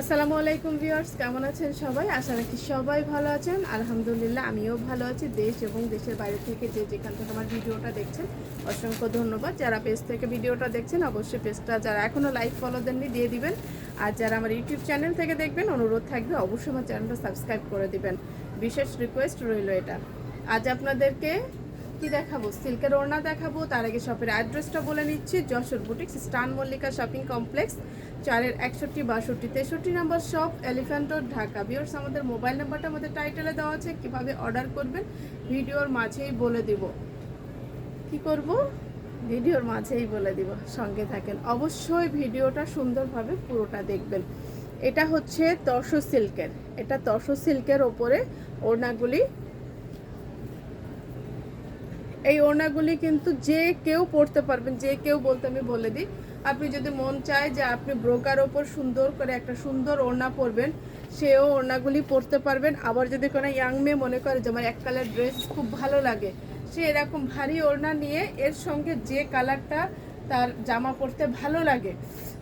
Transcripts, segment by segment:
আসসালামু আলাইকুম ভিউয়ার্স, কেমন আছেন সবাই? আশা রাখি সবাই ভালো আছেন। আলহামদুলিল্লাহ, আমিও ভালো আছি। দেশ এবং দেশের বাইরে থেকে যে যেখান থেকে আমার ভিডিওটা দেখছেন, অসংখ্য ধন্যবাদ। যারা পেজ থেকে ভিডিওটা দেখছেন, অবশ্যই পেজটা যারা এখনও লাইক ফলো দেননি, দিয়ে দিবেন। আর যারা আমার ইউটিউব চ্যানেল থেকে দেখবেন, অনুরোধ থাকবে, অবশ্যই আমার চ্যানেলটা সাবস্ক্রাইব করে দিবেন। বিশেষ রিকোয়েস্ট রইল এটা। আজ আপনাদেরকে কি দেখাবো? সিল্কের ওড়না দেখাবো, তার আগে শপের অ্যাড্রেসটা বলে নিচ্ছি। যশোর বুটিক্স স্টান মল্লিকা শপিং কমপ্লেক্স চারের একষট্টি, বাষট্টি, তেষট্টি number shop elephant road Dhaka. বিয়ার্স আমাদের মোবাইল নাম্বারটা আমাদের টাইটেলে দেওয়া আছে, কীভাবে অর্ডার করবেন ভিডিওর মাঝেই বলে দিব। কি করব? ভিডিওর মাঝেই বলে দিব, সঙ্গে থাকেন। অবশ্যই ভিডিওটা সুন্দরভাবে পুরোটা দেখবেন। এটা হচ্ছে তসো সিল্কের। এটা তসো সিল্কের ওপরে ওড়নাগুলি এই ওড়নাগুলি কিন্তু যে কেউ পড়তে পারবেন, যে কেউ বলতে আমি বলে দিই। আপনি যদি মন চায় যে আপনি ব্রোকার ওপর সুন্দর করে একটা সুন্দর ওড়না পরবেন, সেও ওড়নাগুলি পরতে পারবেন। আবার যদি কোনো ইয়াং মেয়ে মনে করে যে আমার এক কালার ড্রেস খুব ভালো লাগে, সে এরকম ভারী ওড়না নিয়ে এর সঙ্গে যে কালারটা তার জামা পরতে ভালো লাগে,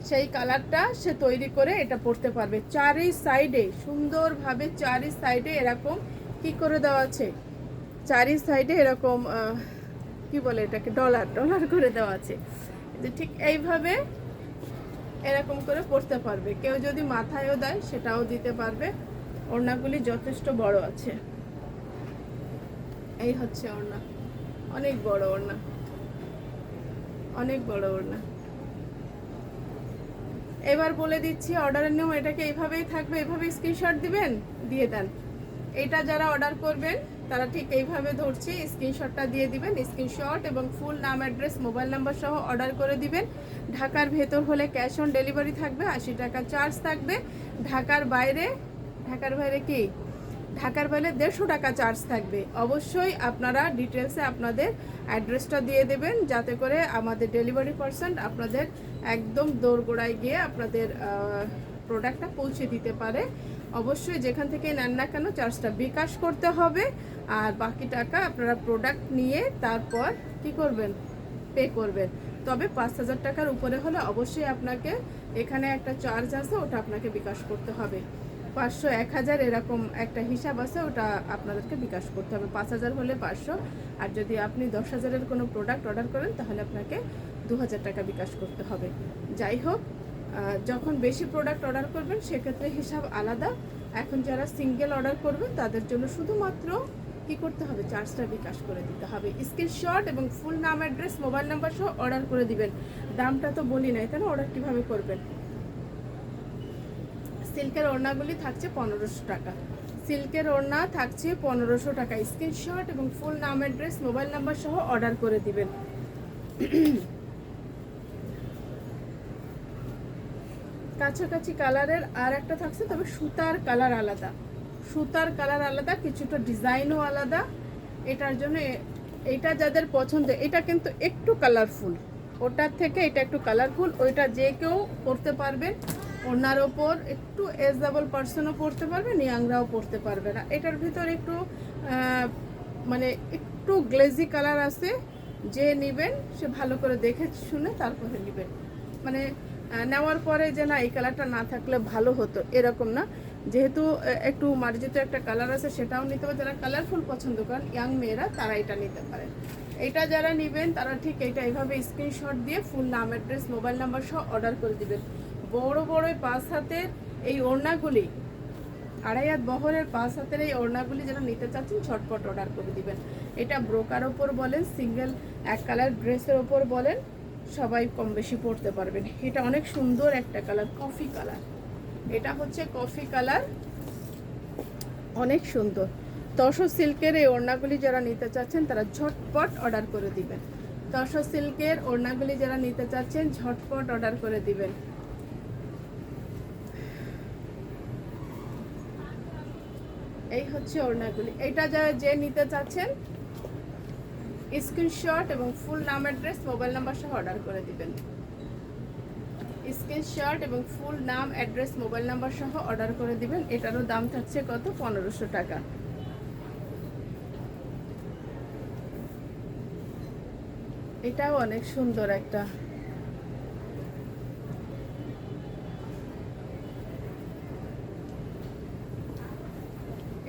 সেই কালারটা সে তৈরি করে এটা পরতে পারবে। চারি সাইডে, সুন্দরভাবে চারি সাইডে এরকম কি করে দেওয়া আছে? চারি সাইডে এরকম কি বলে এটাকে, ডলার ডলার করে দেওয়া আছে। যে ঠিক এইভাবে এরকম করে পড়তে পারবে। কেউ যদি মাথায়ও দেয়, সেটাও দিতে পারবে। ওড়নাগুলি যথেষ্ট বড় আছে। এই হচ্ছে ওড়না। অনেক বড় ওড়না। অনেক বড় ওড়না। এবার বলে দিচ্ছি অর্ডারের নিয়ম এটাকে এইভাবেই থাকবে। এইভাবে স্ক্রিনশট দিবেন, দিয়ে দেন। এটা যারা অর্ডার করবেন তারা ঠিক এইভাবে ধরছি স্ক্রিনশটটা দিয়ে দিবেন স্ক্রিনশট এবং ফুল নাম অ্যাড্রেস মোবাইল নাম্বার সহ অর্ডার করে দিবেন। ঢাকার ভেতর হলে ক্যাশ অন ডেলিভারি থাকবে, আশি টাকা চার্জ থাকবে। ঢাকার বাইরে ঢাকার বাইরে কি? ঢাকার বাইরে দেড়শো টাকা চার্জ থাকবে। অবশ্যই আপনারা ডিটেলসে আপনাদের অ্যাড্রেসটা দিয়ে দেবেন, যাতে করে আমাদের ডেলিভারি পার্সন আপনাদের একদম দোরগোড়ায় গিয়ে আপনাদের প্রোডাক্টটা পৌঁছে দিতে পারে। অবশ্যই যেখান থেকে নেন না কেন চার্জটা বিকাশ করতে হবে। আর বাকি টাকা আপনারা প্রোডাক্ট নিয়ে তারপর কি করবেন? পে করবেন। তবে পাঁচ হাজার টাকার উপরে হলে অবশ্যই আপনাকে এখানে একটা চার্জ আছে, ওটা আপনাকে বিকাশ করতে হবে। পাঁচশো এক হাজার এরকম একটা হিসাব আছে, ওটা আপনাদেরকে বিকাশ করতে হবে। পাঁচ হাজার হলে পাঁচশো, আর যদি আপনি দশ হাজারের কোনো প্রোডাক্ট অর্ডার করেন, তাহলে আপনাকে দু হাজার টাকা বিকাশ করতে হবে। যাই হোক যখন বেশি প্রোডাক্ট অর্ডার করবেন, সেক্ষেত্রে হিসাব আলাদা। এখন যারা সিঙ্গেল অর্ডার করবেন তাদের জন্য শুধুমাত্র কি করতে হবে? চার্জটা বিকাশ করে দিতে হবে। স্ক্রিনশট এবং ফুল নাম অ্যাড্রেস মোবাইল নাম্বার সহ অর্ডার করে দিবেন। দামটা তো বলি নাই না? অর্ডার কীভাবে করবেন? সিল্কের ওড়নাগুলি থাকছে পনেরোশো টাকা। সিল্কের ওড়না থাকছে পনেরোশো টাকা। স্ক্রিনশট এবং ফুল নাম অ্যাড্রেস মোবাইল নাম্বার সহ অর্ডার করে দিবেন। কাছাকাছি কালারের আর একটা থাকছে, তবে সুতার কালার আলাদা। সুতার কালার আলাদা, কিছুটা ডিজাইনও আলাদা। এটার জন্য এটা যাদের পছন্দ, এটা কিন্তু একটু কালারফুল ওটার থেকে এটা একটু কালারফুল ওইটা যে কেউ পরতে পারবেন। ওনার ওপর একটু এজ ডাবল পার্সনও পরতে পারবে, নিয়াংরাও পরতে পারবে না। এটার ভিতর একটু মানে একটু গ্লেজি কালার আছে। যে নেবেন, সে ভালো করে দেখে শুনে তারপরে নেবেন। মানে নেওয়ার পরে যে না, এই কালারটা না থাকলে ভালো হতো, এরকম না। যেহেতু একটু মার্জিত একটা কালার আছে, সেটাও নিতে পারে যারা কালারফুল পছন্দ করেন ইয়াং মেয়েরা, তারা এটা নিতে পারেন এটা যারা নেবেন, তারা ঠিক এটা এইভাবে স্ক্রিনশট দিয়ে ফুল নাম অ্যাড্রেস মোবাইল নাম্বার সহ অর্ডার করে দিবেন। বড় বড় পাঁচ হাতের এই ওড়নাগুলি, আড়াই হাত বহরের পাঁচ হাতের এই ওড়নাগুলি যারা নিতে চাচ্ছেন ছটপট অর্ডার করে দিবেন। এটা ব্রোকার ওপর বলেন সিঙ্গেল এক কালার ড্রেসের ওপর বলেন সবাই কম বেশি পড়তে পারবেন। এটা অনেক সুন্দর একটা কালার, কফি কালার। এটা হচ্ছে কফি কালার। অনেক সুন্দর। তসো সিল্কের এই ওড়নাগুলি যারা নিতে চাচ্ছেন, তারা ঝটপট অর্ডার করে দিবেন। তসো সিল্কের ওড়নাগুলি যারা নিতে চাচ্ছেন, ঝটপট অর্ডার করে দিবেন। এই হচ্ছে ওড়নাগুলি। এটা যা যে নিতে চাচ্ছেন স্ক্রিনশট এবং ফুল নাম অ্যাড্রেস, মোবাইল নাম্বার সহ অর্ডার করে দিবেন। স্ক্রিনশট এবং ফুল নাম, অ্যাড্রেস, মোবাইল নাম্বার সহ অর্ডার করে দিবেন। এটারও দাম থাকছে কত? পনেরোশো টাকা। এটাও অনেক সুন্দর একটা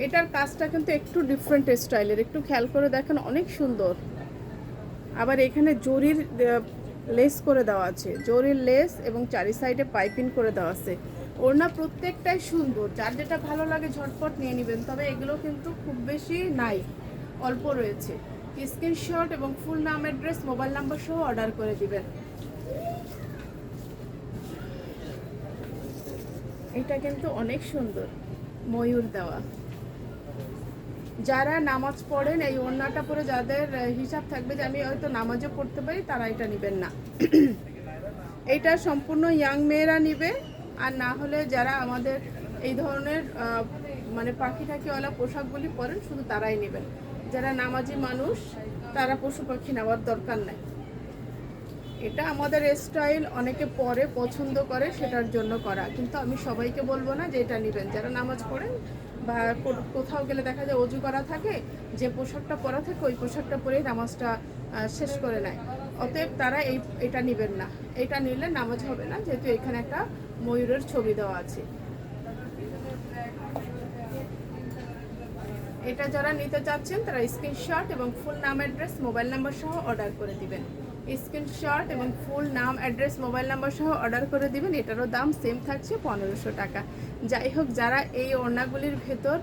এটার কাজটা কিন্তু একটু ডিফারেন্ট স্টাইলের একটু খেয়াল করে দেখেন, অনেক সুন্দর। আবার এখানে জরির লেস করে দেওয়া আছে। জরির লেস এবং চারি সাইডে পাইপিং করে দেওয়া আছে। ওড়না প্রত্যেকটাই সুন্দর। যার যেটা ভালো লাগে ঝটপট নিয়ে নেবেন। তবে এগুলো কিন্তু খুব বেশি নাই। অল্প রয়েছে। স্ক্রিনশট এবং ফুল নাম অ্যাড্রেস মোবাইল নাম্বার সহ অর্ডার করে দিবেন। এটা কিন্তু অনেক সুন্দর। ময়ূর দেওয়া। যারা নামাজ পড়েন, এই ওড়নাটা পরে যাদের হিসাব থাকবে যে আমি হয়তো নামাজও পড়তে পারি, তারা এটা নেবেন না। এটা সম্পূর্ণ ইয়াং মেয়েরা নিবে, আর না হলে যারা আমাদের এই ধরনের মানে পাখি টাকিওয়ালা পোশাকগুলি পরেন, শুধু তারাই নেবেন। যারা নামাজি মানুষ, তারা পশু পাখি নেওয়ার দরকার নাই। এটা আমাদের স্টাইল অনেকে পরে পছন্দ করে, সেটার জন্য করা। কিন্তু আমি সবাইকে বলব না যে এটা নেবেন। যারা নামাজ পড়েন বা কোথাও গেলে দেখা যায় অজু করা থাকে, যে পোশাকটা পরা থাকে, ওই পোশাকটা পরেই নামাজটা শেষ করে নেয়। অতএব তারা এই, এটা নেবেন না। এটা নিলে নামাজ হবে না, যেহেতু এখানে একটা ময়ূরের ছবি দেওয়া আছে। এটা যারা নিতে চাচ্ছেন, তারা স্ক্রিনশট এবং ফুল নাম অ্যাড্রেস মোবাইল নাম্বার সহ অর্ডার করে দিবেন। স্ক্রিনশট এবং ফুল নাম, অ্যাড্রেস, মোবাইল নাম্বার সহ অর্ডার করে দিবেন। এটারও দাম সেম থাকছে পনেরোশো টাকা। যাই হোক, যারা এই ওড়নাগুলির ভেতর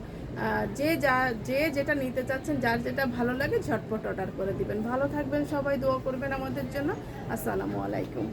যে যা, যে যেটা নিতে চাচ্ছেন, যার যেটা ভালো লাগে, ঝটপট অর্ডার করে দিবেন। ভালো থাকবেন সবাই, দোয়া করবেন আমাদের জন্য। আসসালামু আলাইকুম।